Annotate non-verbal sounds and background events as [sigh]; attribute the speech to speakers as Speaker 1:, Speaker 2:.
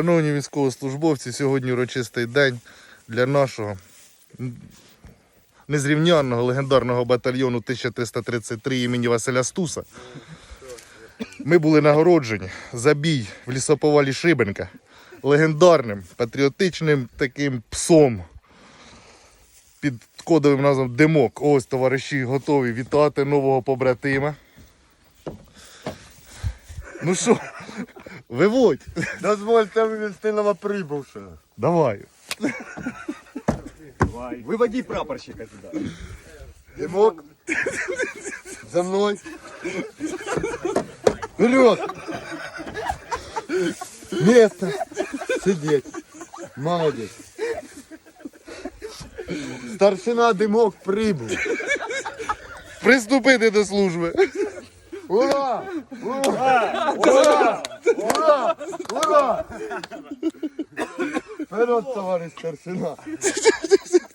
Speaker 1: Шановні військовослужбовці, сьогодні урочистий день для нашого незрівнянного легендарного батальйону 1333 імені Василя Стуса. Ми були нагороджені за бій в лісоповалі Шибенка легендарним патріотичним таким псом під кодовим назвом Димок. Ось товариші готові вітати нового побратима. Ну що, виводь,
Speaker 2: Дозвольте вивезти новоприбувшого.
Speaker 1: давай.
Speaker 3: Выводи прапорщика сюда.
Speaker 2: Димок. За мной. Вперед. Место. Сидеть. Молодец. Старшина Димок прибув.
Speaker 1: Приступити до служби.
Speaker 2: Ура! Ура! Ура! Vurma. Ferhat da var istersin ha. [laughs]